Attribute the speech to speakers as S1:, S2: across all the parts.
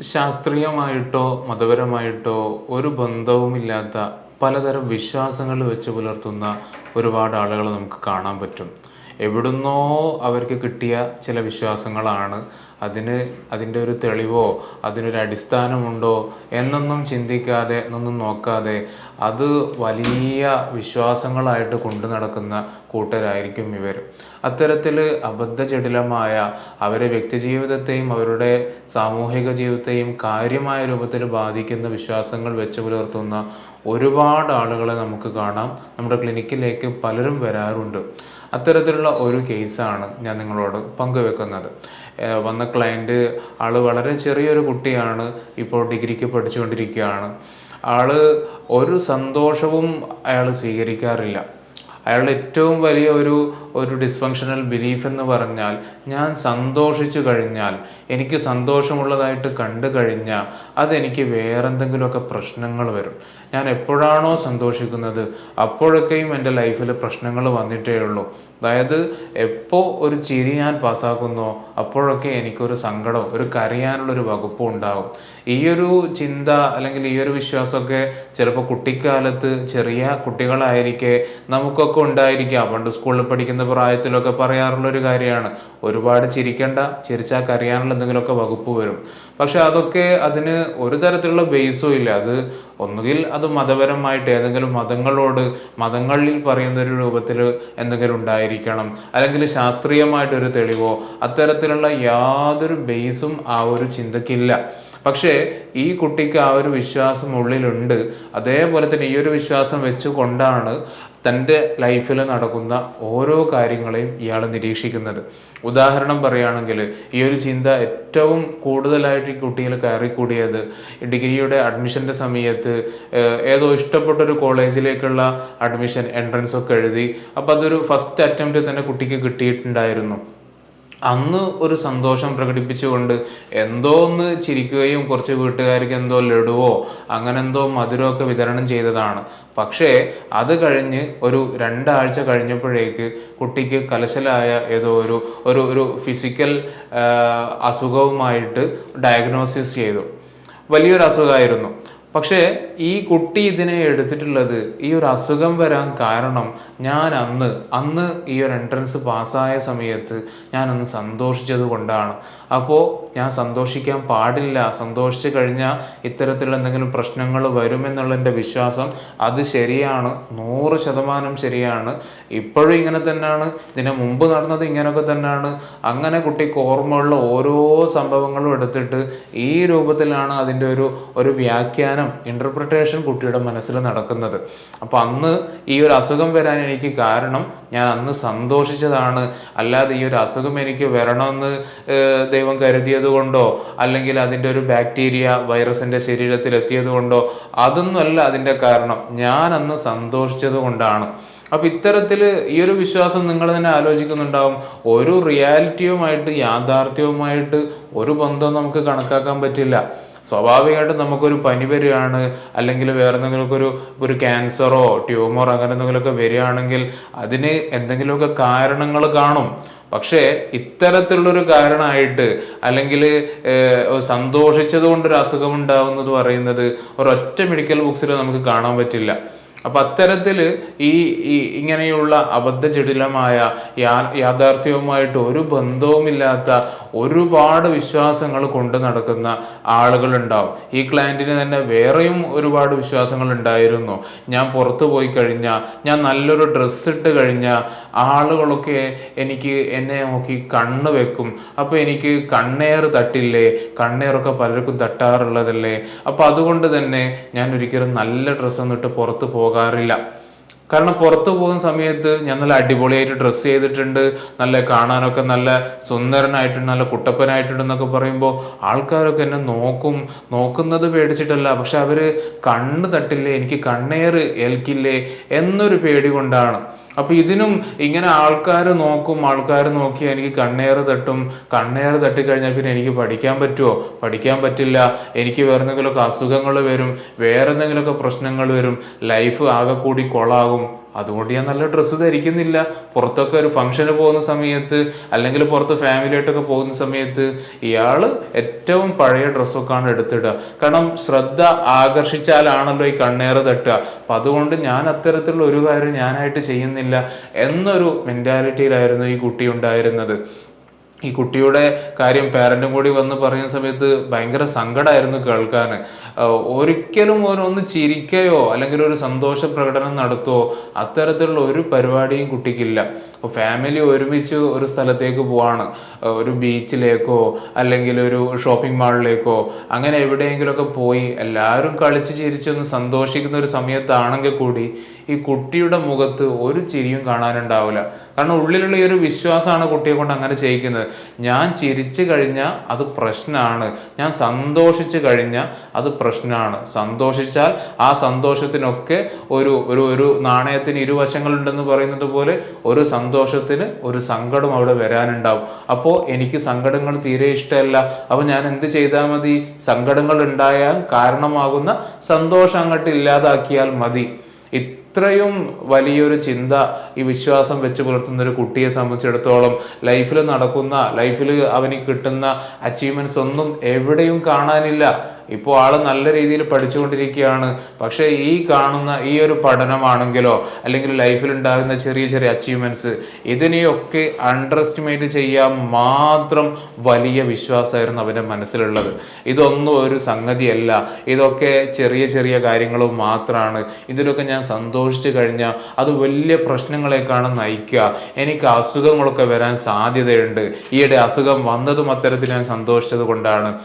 S1: ശാസ്ത്രീയമായിട്ടോ മതപരമായിട്ടോ ഒരു ബന്ധവുമില്ലാത്ത പലതരം വിശ്വാസങ്ങൾ വെച്ച് പുലർത്തുന്ന ഒരുപാട് ആളുകൾ നമുക്ക് കാണാൻ പറ്റും. എവിടുന്നോ അവർക്ക് കിട്ടിയ ചില വിശ്വാസങ്ങളാണ്. അതിന് അതിന്റെ ഒരു തെളിവോ അതിനൊരു അടിസ്ഥാനമുണ്ടോ എന്നൊന്നും ചിന്തിക്കാതെ എന്നൊന്നും നോക്കാതെ അത് വലിയ വിശ്വാസങ്ങളായിട്ട് കൊണ്ടു നടക്കുന്ന കൂട്ടരായിരിക്കും ഇവർ. അത്തരത്തിൽ അബദ്ധജടിലമായ അവരെ വ്യക്തിജീവിതത്തെയും അവരുടെ സാമൂഹിക ജീവിതത്തെയും കാര്യമായ രൂപത്തിൽ ബാധിക്കുന്ന വിശ്വാസങ്ങൾ വെച്ച് പുലർത്തുന്ന ഒരുപാട് ആളുകളെ നമുക്ക് കാണാം. നമ്മുടെ ക്ലിനിക്കിലേക്ക് പലരും വരാറുണ്ട്. അത്തരത്തിലുള്ള ഒരു കേസാണ് ഞാൻ നിങ്ങളോട് പങ്കുവെക്കുന്നത്. വന്ന ക്ലയന്റ് ആൾ വളരെ ചെറിയൊരു കുട്ടിയാണ് ഇപ്പോൾ ഡിഗ്രിക്ക് പഠിച്ചുകൊണ്ടിരിക്കുകയാണ്. ആൾ ഒരു സന്തോഷവും അയാൾ സ്വീകരിക്കാറില്ല. അയാളുടെ ഏറ്റവും വലിയ ഒരു ഒരു ഡിസ്ഫങ്ഷണൽ ബിലീഫ് എന്ന് പറഞ്ഞാൽ ഞാൻ സന്തോഷിച്ചു കഴിഞ്ഞാൽ എനിക്ക് സന്തോഷമുള്ളതായിട്ട് കണ്ടു കഴിഞ്ഞാൽ അതെനിക്ക് വേറെന്തെങ്കിലുമൊക്കെ പ്രശ്നങ്ങൾ വരും. ഞാൻ എപ്പോഴാണോ സന്തോഷിക്കുന്നത് അപ്പോഴൊക്കെയും എന്റെ ലൈഫിൽ പ്രശ്നങ്ങൾ വന്നിട്ടേ ഉള്ളൂ. അതായത് എപ്പോൾ ഒരു ചിരി ഞാൻ പാസ്സാക്കുന്നോ അപ്പോഴൊക്കെ എനിക്കൊരു സങ്കടം ഒരു കരയാനുള്ളൊരു വകുപ്പും ഉണ്ടാകും ഈ ഒരു ചിന്ത അല്ലെങ്കിൽ ഈ ഒരു വിശ്വാസമൊക്കെ ചിലപ്പോൾ കുട്ടിക്കാലത്ത് ചെറിയ കുട്ടികളായിരിക്കെ നമുക്കൊക്കെ ഉണ്ടായിരിക്കാം. പണ്ട് സ്കൂളിൽ പഠിക്കുന്ന പ്രായത്തിലൊക്കെ പറയാറുള്ളൊരു കാര്യമാണ് ഒരുപാട് ചിരിക്കേണ്ട ചിരിച്ചാൽ കരയാനുള്ള എന്തെങ്കിലുമൊക്കെ വകുപ്പ് വരും. പക്ഷെ അതൊക്കെ അതിന് ഒരു തരത്തിലുള്ള ബേസും ഇല്ല. അത് ഒന്നുകിൽ അത് മതപരമായിട്ട് ഏതെങ്കിലും മതങ്ങളോട് മതങ്ങളിൽ പറയുന്ന ഒരു രൂപത്തിൽ എന്തെങ്കിലും ഉണ്ടായിരിക്കണം. അല്ലെങ്കിൽ ശാസ്ത്രീയമായിട്ടൊരു തെളിവോ അത്തരത്തിലുള്ള യാതൊരു ബേസും ആ ഒരു ചിന്തക്കില്ല. പക്ഷേ ഈ കുട്ടിക്ക് ആ ഒരു വിശ്വാസം ഉള്ളിലുണ്ട്. അതേപോലെ തന്നെ ഈ ഒരു വിശ്വാസം വെച്ചുകൊണ്ടാണ് തന്റെ ലൈഫിൽ നടക്കുന്ന ഓരോ കാര്യങ്ങളെയും ഇയാൾ നിരീക്ഷിക്കുന്നത്. ഉദാഹരണം പറയുകയാണെങ്കിൽ ഈ ഒരു ചിന്ത ഏറ്റവും കൂടുതലായിട്ട് ഈ കുട്ടിയിൽ കയറിക്കൂടിയത് ഡിഗ്രിയുടെ അഡ്മിഷന്റെ സമയത്ത് ഏതോ ഇഷ്ടപ്പെട്ടൊരു കോളേജിലേക്കുള്ള അഡ്മിഷൻ എൻട്രൻസ് ഒക്കെ എഴുതി. അപ്പോൾ അതൊരു ഫസ്റ്റ് അറ്റംപ്റ്റ് തന്നെ കുട്ടിക്ക് കിട്ടിയിട്ടുണ്ടായിരുന്നു. അന്ന് ഒരു സന്തോഷം പ്രകടിപ്പിച്ചുകൊണ്ട് എന്തോ ഒന്ന് ചിരിക്കുകയും കുറച്ച് വീട്ടുകാർക്ക് എന്തോ ലഡുവോ അങ്ങനെ എന്തോ മധുരമൊക്കെ വിതരണം ചെയ്തതാണ്. പക്ഷേ അത് കഴിഞ്ഞ് ഒരു രണ്ടാഴ്ച കഴിഞ്ഞപ്പോഴേക്ക് കുട്ടിക്ക് കലശലായ ഏതോ ഒരു ഒരു ഒരു ഫിസിക്കൽ അസുഖവുമായിട്ട് ഡയഗ്നോസിസ് ചെയ്തു. വലിയൊരു അസുഖമായിരുന്നു. പക്ഷേ ഈ കുട്ടി ഇതിനെ എടുത്തിട്ടുള്ളത് ഈ ഒരു അസുഖം വരാൻ കാരണം ഞാൻ അന്ന് അന്ന് ഈ ഒരു എൻട്രൻസ് പാസ്സായ സമയത്ത് ഞാൻ അന്ന് സന്തോഷിച്ചത് കൊണ്ടാണ്. അപ്പോൾ ഞാൻ സന്തോഷിക്കാൻ പാടില്ല. സന്തോഷിച്ച് കഴിഞ്ഞാൽ ഇത്തരത്തിലുള്ള എന്തെങ്കിലും പ്രശ്നങ്ങൾ വരുമെന്നുള്ള എന്റെ വിശ്വാസം അത് ശരിയാണ്. നൂറ് ശതമാനം ശരിയാണ്. ഇപ്പോഴും ഇങ്ങനെ തന്നെയാണ്. ഇതിന് മുമ്പ് നടന്നത് ഇങ്ങനെയൊക്കെ തന്നെയാണ്. അങ്ങനെ കുട്ടിക്ക് ഓർമ്മയുള്ള ഓരോ സംഭവങ്ങളും എടുത്തിട്ട് ഈ രൂപത്തിലാണ് അതിന്റെ ഒരു ഒരു വ്യാഖ്യാനം ഇന്റർപ്രിട്ടേഷൻ കുട്ടിയുടെ മനസ്സിൽ നടക്കുന്നത്. അപ്പോൾ അന്ന് ഈ ഒരു അസുഖം വരാൻ എനിക്ക് കാരണം ഞാൻ അന്ന് സന്തോഷിച്ചതാണ്. അല്ലാതെ ഈ ഒരു അസുഖം എനിക്ക് വരണമെന്ന് ദൈവം കരുതിയത് കൊണ്ടോ അല്ലെങ്കിൽ അതിന്റെ ഒരു ബാക്ടീരിയ വൈറസിന്റെ ശരീരത്തിൽ എത്തിയത് കൊണ്ടോ അതൊന്നുമല്ല അതിന്റെ കാരണം. ഞാൻ അന്ന് സന്തോഷിച്ചത് കൊണ്ടാണ്. അപ്പം ഇത്തരത്തിൽ ഈ ഒരു വിശ്വാസം നിങ്ങൾ തന്നെ ആലോചിക്കുന്നുണ്ടാവും. ഒരു റിയാലിറ്റിയുമായിട്ട് യാഥാർത്ഥ്യവുമായിട്ട് ഒരു ബന്ധം നമുക്ക് കണക്കാക്കാൻ പറ്റില്ല. സ്വാഭാവികമായിട്ടും നമുക്കൊരു പനി വരികയാണ് അല്ലെങ്കിൽ വേറെ എന്തെങ്കിലുമൊക്കെ ഒരു ഒരു ക്യാൻസറോ ട്യൂമറോ അങ്ങനെ എന്തെങ്കിലുമൊക്കെ വരികയാണെങ്കിൽ അതിന് എന്തെങ്കിലുമൊക്കെ കാരണങ്ങൾ കാണും. പക്ഷേ ഇത്തരത്തിലുള്ളൊരു കാരണമായിട്ട് അല്ലെങ്കിൽ സന്തോഷിച്ചത് കൊണ്ടൊരു അസുഖം ഉണ്ടാവുന്നത് പറയുന്നത് ഒരൊറ്റ മെഡിക്കൽ ബുക്സിൽ നമുക്ക് കാണാൻ പറ്റില്ല. അപ്പൊ അത്തരത്തിൽ ഈ ഇങ്ങനെയുള്ള അബദ്ധജടിലമായ യാഥാർത്ഥ്യവുമായിട്ട് ഒരു ബന്ധവുമില്ലാത്ത ഒരുപാട് വിശ്വാസങ്ങൾ കൊണ്ട് നടക്കുന്ന ആളുകളുണ്ടാവും. ഈ ക്ലയന്റിന് തന്നെ വേറെയും ഒരുപാട് വിശ്വാസങ്ങൾ ഉണ്ടായിരുന്നു. ഞാൻ പുറത്തു പോയി കഴിഞ്ഞാൽ ഞാൻ നല്ലൊരു ഡ്രസ്സ് ഇട്ട് കഴിഞ്ഞാൽ ആളുകളൊക്കെ എനിക്ക് എന്നെ നോക്കി കണ്ണ് വെക്കും. അപ്പോൾ എനിക്ക് കണ്ണേർ തട്ടില്ലേ? കണ്ണേറൊക്കെ പലർക്കും തട്ടാറുള്ളതല്ലേ? അപ്പോൾ അതുകൊണ്ട് തന്നെ ഞാൻ ഒരിക്കലും നല്ല ഡ്രസ്സ് ഇട്ട് പുറത്ത് പോകാറില്ല. കാരണം പുറത്ത് പോകുന്ന സമയത്ത് ഞാൻ നല്ല അടിപൊളിയായിട്ട് ഡ്രസ്സ് ചെയ്തിട്ടുണ്ട് നല്ല കാണാനൊക്കെ നല്ല സുന്ദരനായിട്ടുണ്ട് നല്ല കുട്ടപ്പനായിട്ടുണ്ട് എന്നൊക്കെ പറയുമ്പോൾ ആൾക്കാരൊക്കെ എന്നെ നോക്കും. നോക്കുന്നത് പേടിച്ചിട്ടല്ല പക്ഷെ അവർ കണ്ണ് തട്ടില്ലേ എനിക്ക് കണ്ണേറ് ഏൽക്കില്ലേ എന്നൊരു പേടി കൊണ്ടാണ്. അപ്പൊ ഇതിനും ഇങ്ങനെ ആൾക്കാർ നോക്കും ആൾക്കാർ നോക്കി എനിക്ക് കണ്ണേറ് തട്ടും. കണ്ണേറ് തട്ടിക്കഴിഞ്ഞാൽ പിന്നെ എനിക്ക് പഠിക്കാൻ പറ്റുമോ പഠിക്കാൻ പറ്റില്ല. എനിക്ക് വേറെ എന്തെങ്കിലുമൊക്കെ അസുഖങ്ങൾ വരും. വേറെ എന്തെങ്കിലുമൊക്കെ പ്രശ്നങ്ങൾ വരും. ലൈഫ് ആകെ കൂടി കൊളാകും. അതുകൊണ്ട് ഞാൻ നല്ല ഡ്രസ്സ് ധരിക്കുന്നില്ല. പുറത്തൊക്കെ ഒരു ഫംഗ്ഷന് പോകുന്ന സമയത്ത് അല്ലെങ്കിൽ പുറത്ത് ഫാമിലിയായിട്ടൊക്കെ പോകുന്ന സമയത്ത് ഇയാൾ ഏറ്റവും പഴയ ഡ്രസ്സൊക്കെയാണ് എടുത്തിടുക. കാരണം ശ്രദ്ധ ആകർഷിച്ചാലാണല്ലോ ഈ കണ്ണേറ് തട്ടുക. അപ്പം അതുകൊണ്ട് ഞാൻ അത്തരത്തിലുള്ള ഒരു കാര്യം ഞാനായിട്ട് ചെയ്യുന്നില്ല എന്നൊരു മെന്റാലിറ്റിയിലായിരുന്നു ഈ കുട്ടി ഉണ്ടായിരുന്നത്. ഈ കുട്ടിയുടെ കാര്യം പാരന്റും കൂടി വന്ന് പറയുന്ന സമയത്ത് ഭയങ്കര സങ്കടമായിരുന്നു കേൾക്കാൻ ഒരിക്കലും ഓരോന്ന് ചിരിക്കുകയോ അല്ലെങ്കിൽ ഒരു സന്തോഷ പ്രകടനം നടത്തുകയോ അത്തരത്തിലുള്ള ഒരു പരിപാടിയും കുട്ടിക്കില്ല. ഫാമിലി ഒരുമിച്ച് ഒരു സ്ഥലത്തേക്ക് പോവാണ്. ഒരു ബീച്ചിലേക്കോ അല്ലെങ്കിൽ ഒരു ഷോപ്പിംഗ് മാളിലേക്കോ അങ്ങനെ എവിടെയെങ്കിലുമൊക്കെ പോയി എല്ലാവരും കളിച്ച് ചിരിച്ചൊന്ന് സന്തോഷിക്കുന്ന ഒരു സമയത്താണെങ്കിൽ കൂടി ഈ കുട്ടിയുടെ മുഖത്ത് ഒരു ചിരിയും കാണാനുണ്ടാവില്ല. കാരണം ഉള്ളിലുള്ള ഈ ഒരു വിശ്വാസമാണ് കുട്ടിയെ കൊണ്ട് അങ്ങനെ ചെയ്യിക്കുന്നത്. ഞാൻ ചിരിച്ചു കഴിഞ്ഞാൽ അത് പ്രശ്നമാണ്. ഞാൻ സന്തോഷിച്ചു കഴിഞ്ഞാൽ അത് പ്രശ്നമാണ്. സന്തോഷിച്ചാൽ ആ സന്തോഷത്തിനൊക്കെ ഒരു ഒരു ഒരു നാണയത്തിന് ഇരുവശങ്ങളുണ്ടെന്ന് പറയുന്നത് പോലെ ഒരു സന്തോഷത്തിന് ഒരു സങ്കടം അവിടെ വരാനുണ്ടാവും. അപ്പോൾ എനിക്ക് സങ്കടങ്ങൾ തീരെ ഇഷ്ടമല്ല. അപ്പോൾ ഞാൻ എന്ത് ചെയ്താൽ മതി? സങ്കടങ്ങൾ ഉണ്ടായാൽ കാരണമാകുന്ന സന്തോഷം അങ്ങോട്ട് ഇല്ലാതാക്കിയാൽ മതി. ഇത്രയും വലിയൊരു ചിന്ത ഈ വിശ്വാസം വെച്ച് പുലർത്തുന്ന ഒരു കുട്ടിയെ സംബന്ധിച്ചിടത്തോളം ലൈഫിൽ നടക്കുന്ന ലൈഫിൽ അവന് കിട്ടുന്ന അച്ചീവ്മെന്റ്സ് ഒന്നും എവിടെയും കാണാനില്ല. ഇപ്പോൾ ആൾ നല്ല രീതിയിൽ പഠിച്ചുകൊണ്ടിരിക്കുകയാണ്. പക്ഷേ ഈ കാണുന്ന ഈ ഒരു പഠനമാണെങ്കിലോ അല്ലെങ്കിൽ ലൈഫിൽ ഉണ്ടാകുന്ന ചെറിയ ചെറിയ അച്ചീവ്മെന്റ്സ് ഇതിനെയൊക്കെ അണ്ടർ എസ്റ്റിമേറ്റ് ചെയ്യാൻ മാത്രം വലിയ വിശ്വാസമായിരുന്നു അവന്റെ മനസ്സിലുള്ളത്. ഇതൊന്നും ഒരു സംഗതിയല്ല. ഇതൊക്കെ ചെറിയ ചെറിയ കാര്യങ്ങൾ മാത്രമാണ് ഇതിലൊക്കെ ഞാൻ സന്തോഷിച്ചു കഴിഞ്ഞാൽ അത് വലിയ പ്രശ്നങ്ങളെക്കാണ് നയിക്കുക. എനിക്ക് അസുഖങ്ങളൊക്കെ വരാൻ സാധ്യതയുണ്ട്. ഈയിടെ അസുഖം വന്നതും അത്തരത്തിൽ ഞാൻ സന്തോഷിച്ചത് കൊണ്ടാണ്.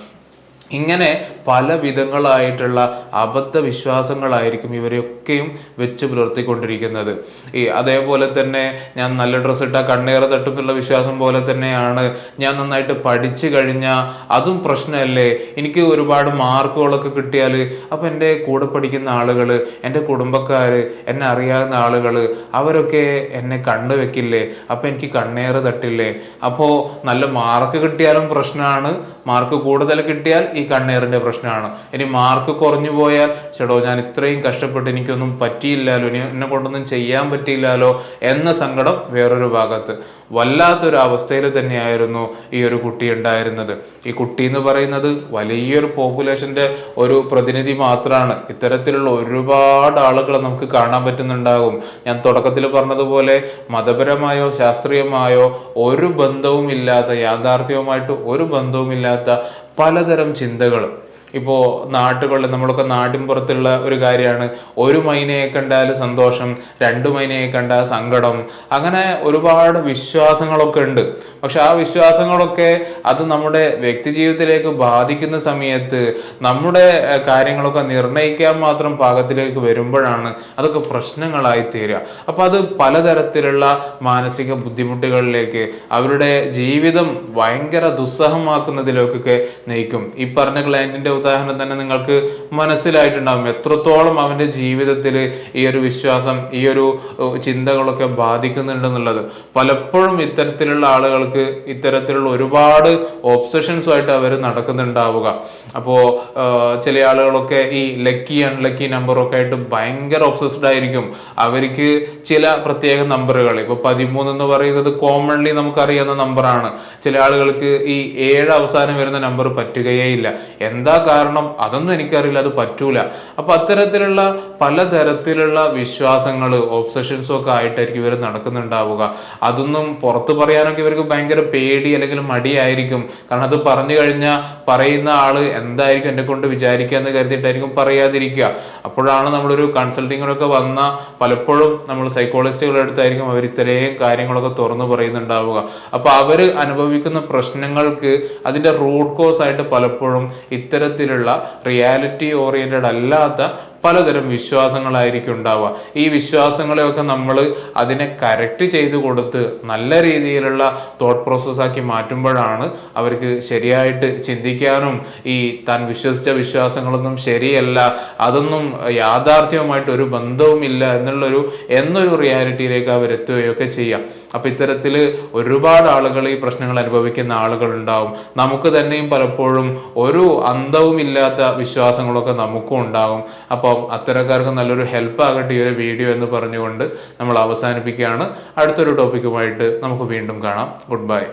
S1: ഇങ്ങനെ പല വിധങ്ങളായിട്ടുള്ള അബദ്ധ വിശ്വാസങ്ങളായിരിക്കും ഇവരെയൊക്കെയും വെച്ച് പുലർത്തിക്കൊണ്ടിരിക്കുന്നത്. ഈ അതേപോലെ തന്നെ ഞാൻ നല്ല ഡ്രസ്സ് ഇട്ടാൽ കണ്ണേറ് തട്ടും വിശ്വാസം പോലെ തന്നെയാണ് ഞാൻ നന്നായിട്ട് പഠിച്ചു കഴിഞ്ഞാൽ അതും പ്രശ്നമല്ലേ? എനിക്ക് ഒരുപാട് മാർക്കുകളൊക്കെ കിട്ടിയാൽ അപ്പം എന്റെ കൂടെ പഠിക്കുന്ന ആളുകൾ എന്റെ കുടുംബക്കാർ എന്നെ അറിയാവുന്ന ആളുകൾ അവരൊക്കെ എന്നെ കണ്ടു വെക്കില്ലേ? അപ്പം എനിക്ക് കണ്ണേറ് തട്ടില്ലേ? അപ്പോൾ നല്ല മാർക്ക് കിട്ടിയാലും പ്രശ്നമാണ് മാർക്ക് കൂടുതൽ കിട്ടിയാൽ ഈ കണ്ണേറിന്റെ പ്രശ്നമാണ്. ഇനി മാർക്ക് കുറഞ്ഞു പോയാൽ ചേട്ടോ ഞാൻ ഇത്രയും കഷ്ടപ്പെട്ട് എനിക്കൊന്നും പറ്റിയില്ലല്ലോ ഇനി എന്നെ കൊണ്ടൊന്നും ചെയ്യാൻ പറ്റിയില്ലല്ലോ എന്ന സങ്കടം വേറൊരു ഭാഗത്ത്. വല്ലാത്തൊരു അവസ്ഥയിൽ തന്നെയായിരുന്നു ഈ ഒരു കുട്ടി ഉണ്ടായിരുന്നത്. ഈ കുട്ടി എന്ന് പറയുന്നത് വലിയൊരു പോപ്പുലേഷന്റെ ഒരു പ്രതിനിധി മാത്രമാണ് ഇത്തരത്തിലുള്ള ഒരുപാട് ആളുകളെ നമുക്ക് കാണാൻ പറ്റുന്നുണ്ടാകും. ഞാൻ തുടക്കത്തിൽ പറഞ്ഞതുപോലെ മതപരമായോ ശാസ്ത്രീയമായോ ഒരു ബന്ധവുമില്ലാത്ത യാഥാർത്ഥ്യവുമായിട്ട് ഒരു ബന്ധവുമില്ലാത്ത പലതരം ചിന്തകൾ ഇപ്പോൾ നാട്ടുകളിൽ നമ്മളൊക്കെ നാട്ടിൻപുറത്തുള്ള ഒരു കാര്യമാണ്. ഒരു മൈനയെ കണ്ടാൽ സന്തോഷം രണ്ട് മൈനയെ കണ്ടാൽ സങ്കടം. അങ്ങനെ ഒരുപാട് വിശ്വാസങ്ങളൊക്കെ ഉണ്ട്. പക്ഷെ ആ വിശ്വാസങ്ങളൊക്കെ അത് നമ്മുടെ വ്യക്തി ജീവിതത്തിലേക്ക് ബാധിക്കുന്ന സമയത്ത് നമ്മുടെ കാര്യങ്ങളൊക്കെ നിർണയിക്കാൻ മാത്രം പാകത്തിലേക്ക് വരുമ്പോഴാണ് അതൊക്കെ പ്രശ്നങ്ങളായി തീരുക. അപ്പം അത് പലതരത്തിലുള്ള മാനസിക ബുദ്ധിമുട്ടുകളിലേക്ക് അവരുടെ ജീവിതം ഭയങ്കര ദുസ്സഹമാക്കുന്നതിലേക്കൊക്കെ നയിക്കും. ഈ പറഞ്ഞ ക്ലയന്റിന്റെ ഉദാഹരണം തന്നെ നിങ്ങൾക്ക് മനസ്സിലായിട്ടുണ്ടാകും എത്രത്തോളം അവന്റെ ജീവിതത്തിൽ ഈ ഒരു വിശ്വാസം ഈ ഒരു ചിന്തകളൊക്കെ ബാധിക്കുന്നുണ്ടെന്നുള്ളത്. പലപ്പോഴും ഇത്തരത്തിലുള്ള ആളുകൾക്ക് ഇത്തരത്തിലുള്ള ഒരുപാട് ഓബ്സഷൻസുമായിട്ട് അവർ നടക്കുന്നുണ്ടാവുക. അപ്പോൾ ചില ആളുകളൊക്കെ ഈ ലക്കി അൺലക്കി നമ്പറൊക്കെ ആയിട്ട് ഭയങ്കര ഒബ്സസ്ഡ് ആയിരിക്കും. അവർക്ക് ചില പ്രത്യേക നമ്പറുകൾ ഇപ്പോൾ പതിമൂന്ന് എന്ന് പറയുന്നത് കോമൺലി നമുക്കറിയാവുന്ന നമ്പറാണ് ചില ആളുകൾക്ക് ഈ ഏഴ് അവസാനം വരുന്ന നമ്പർ പറ്റുകയേ ഇല്ല. എന്താ കാരണം അതൊന്നും എനിക്കറിയില്ല അത് പറ്റൂല. അപ്പൊ അത്തരത്തിലുള്ള പലതരത്തിലുള്ള വിശ്വാസങ്ങൾ ഓബ്സഷൻസും ഒക്കെ ആയിട്ടായിരിക്കും ഇവർ നടക്കുന്നുണ്ടാവുക. അതൊന്നും പുറത്ത് പറയാനൊക്കെ ഇവർക്ക് ഭയങ്കര പേടി അല്ലെങ്കിൽ മടിയായിരിക്കും. കാരണം അത് പറഞ്ഞു കഴിഞ്ഞാൽ പറയുന്ന ആൾ എന്തായിരിക്കും എന്നെ കൊണ്ട് വിചാരിക്കുക എന്ന് കരുതിയിട്ടായിരിക്കും പറയാതിരിക്കുക. അപ്പോഴാണ് നമ്മളൊരു കൺസൾട്ടിങ്ങിനൊക്കെ വന്ന പലപ്പോഴും നമ്മൾ സൈക്കോളജിസ്റ്റുകളുടെ അടുത്തായിരിക്കും അവർ ഇത്രയും കാര്യങ്ങളൊക്കെ തുറന്നു പറയുന്നുണ്ടാവുക. അപ്പൊ അവർ അനുഭവിക്കുന്ന പ്രശ്നങ്ങൾക്ക് അതിന്റെ റൂട്ട് കോസ് ആയിട്ട് പലപ്പോഴും ഇത്തരത്തിലുള്ള റിയാലിറ്റി ഓറിയന്റഡ് അല്ലാത്ത പലതരം വിശ്വാസങ്ങളായിരിക്കും ഉണ്ടാവുക. ഈ വിശ്വാസങ്ങളെയൊക്കെ നമ്മൾ അതിനെ കറക്റ്റ് ചെയ്ത് കൊടുത്ത് നല്ല രീതിയിലുള്ള തോട്ട് പ്രോസസ്സാക്കി മാറ്റുമ്പോഴാണ് അവർക്ക് ശരിയായിട്ട് ചിന്തിക്കാനും ഈ താൻ വിശ്വസിച്ച വിശ്വാസങ്ങളൊന്നും ശരിയല്ല അതൊന്നും യാഥാർത്ഥ്യവുമായിട്ട് ഒരു ബന്ധവുമില്ല എന്നുള്ളൊരു എന്നൊരു റിയാലിറ്റിയിലേക്ക് അവർ എത്തുകയൊക്കെ ചെയ്യാം. അപ്പൊ ഇത്തരത്തിൽ ഒരുപാട് ആളുകൾ ഈ പ്രശ്നങ്ങൾ അനുഭവിക്കുന്ന ആളുകൾ ഉണ്ടാവും. നമുക്ക് തന്നെയും പലപ്പോഴും ഒരു അന്തവുമില്ലാത്ത വിശ്വാസങ്ങളൊക്കെ നമുക്കും ഉണ്ടാവും. അപ്പോൾ അപ്പം അത്തരക്കാർക്ക് നല്ലൊരു ഹെൽപ്പ് ആകട്ടെ ഈ ഒരു വീഡിയോ എന്ന് പറഞ്ഞുകൊണ്ട് നമ്മൾ അവസാനിപ്പിക്കുകയാണ്. അടുത്തൊരു ടോപ്പിക്കുമായിട്ട് നമുക്ക് വീണ്ടും കാണാം. Good bye